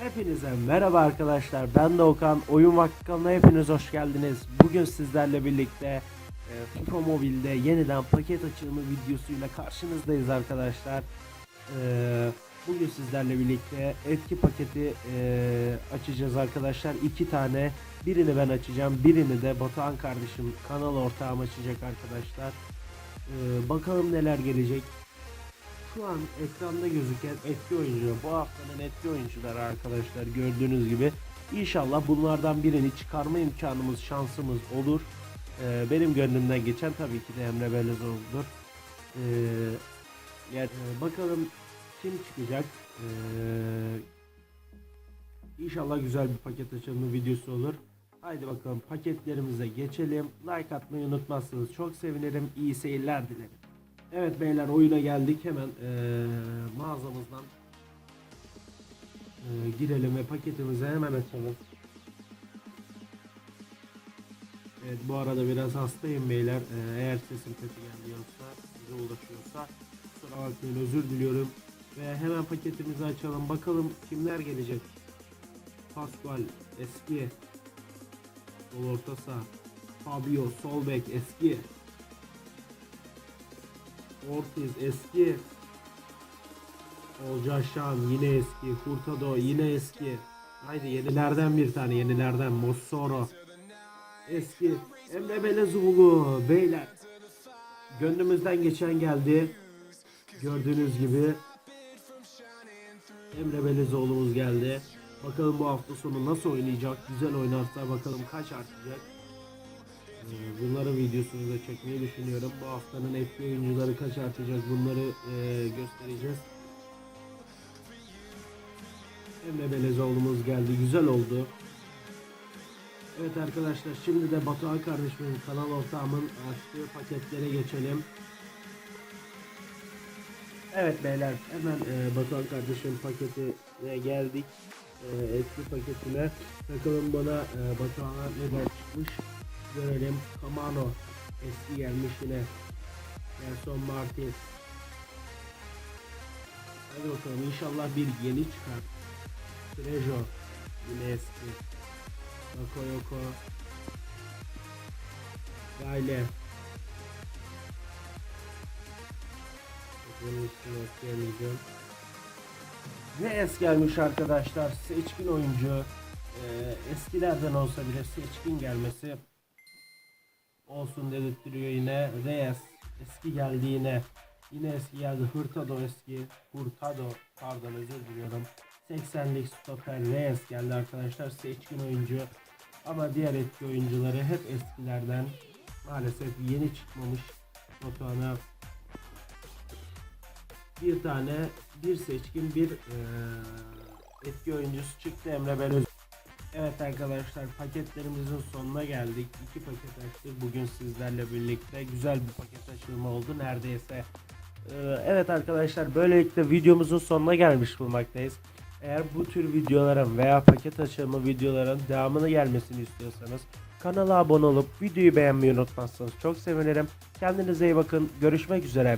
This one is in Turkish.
Hepinize merhaba arkadaşlar. Ben de Okan. Oyun Vakti kanalına hepiniz hoş geldiniz. Bugün sizlerle birlikte e, FIFA Mobile'de yeniden paket açılımı videosuyla karşınızdayız arkadaşlar. E, bugün sizlerle birlikte etki paketi e, açacağız arkadaşlar. İki tane. Birini ben açacağım. Birini de Batuhan kardeşim kanal ortağım açacak arkadaşlar. E, bakalım neler gelecek. Şu an ekranda gözüken etki oyuncu bu haftanın etki oyuncuları arkadaşlar gördüğünüz gibi. İnşallah bunlardan birini çıkarma imkanımız şansımız olur. Ee, benim gönlümden geçen tabii ki de Emre Belezoğlu'dur. Ee, yani, e, bakalım kim çıkacak. Ee, inşallah güzel bir paket açılımı videosu olur. Haydi bakalım paketlerimize geçelim. Like atmayı unutmazsanız çok sevinirim. İyi seyirler dilerim. Evet beyler oyuna geldik. Hemen eee, mağazamızdan eee, girelim ve paketimizi hemen açalım. Evet bu arada biraz hastayım beyler. Eee, eğer sesim kötü geliyorsa, size ulaşıyorsa kusura bakmayın özür diliyorum. Ve hemen paketimizi açalım. Bakalım kimler gelecek. Pascual eski. Sol orta saha. Fabio sol bek eski. Ortiz eski. Olcay Şan yine eski. Hurtado yine eski. Haydi yenilerden bir tane yenilerden. Mossoro. Eski. Emre Belezoğlu. Beyler. Gönlümüzden geçen geldi. Gördüğünüz gibi. Emre Belezoğlu'muz geldi. Bakalım bu hafta sonu nasıl oynayacak. Güzel oynarsa bakalım kaç artacak. Ee, Bunların videosunu da çekmeyi düşünüyorum. Bu haftanın etki oyuncuları kaç artacak bunları e, göstereceğiz. Emre Belezoğlu'muz geldi. Güzel oldu. Evet arkadaşlar şimdi de Batuhan kardeşimin kanal ortağımın açtığı paketlere geçelim. Evet beyler hemen e, Batuhan kardeşim paketine geldik. E, etki paketine. Bakalım bana e, Batuhan'a neler çıkmış görelim. Kamano eski gelmiş yine. Nelson Martin. Hadi bakalım inşallah bir yeni çıkar. Trejo yine eski. Bakayoko. Gayle. Ekleyemeyeceğim. Reyes gelmiş arkadaşlar. Seçkin oyuncu. Ee, eskilerden olsa bile seçkin gelmesi olsun dedirtiyor yine. Reyes eski geldi yine. Yine eski geldi. Hurtado eski. Hurtado pardon özür diliyorum. 80'lik stoper Reyes geldi arkadaşlar. Seçkin oyuncu. Ama diğer etki oyuncuları hep eskilerden. Maalesef yeni çıkmamış. Batuhan'a bir tane bir seçkin bir eee, etki oyuncusu çıktı Emre Belöz. Evet arkadaşlar paketlerimizin sonuna geldik. İki paket açtık bugün sizlerle birlikte. Güzel bir paket açılımı oldu neredeyse. Ee, evet arkadaşlar böylelikle videomuzun sonuna gelmiş bulmaktayız. Eğer bu tür videoların veya paket açılımı videoların devamını gelmesini istiyorsanız kanala abone olup videoyu beğenmeyi unutmazsanız çok sevinirim. Kendinize iyi bakın. Görüşmek üzere.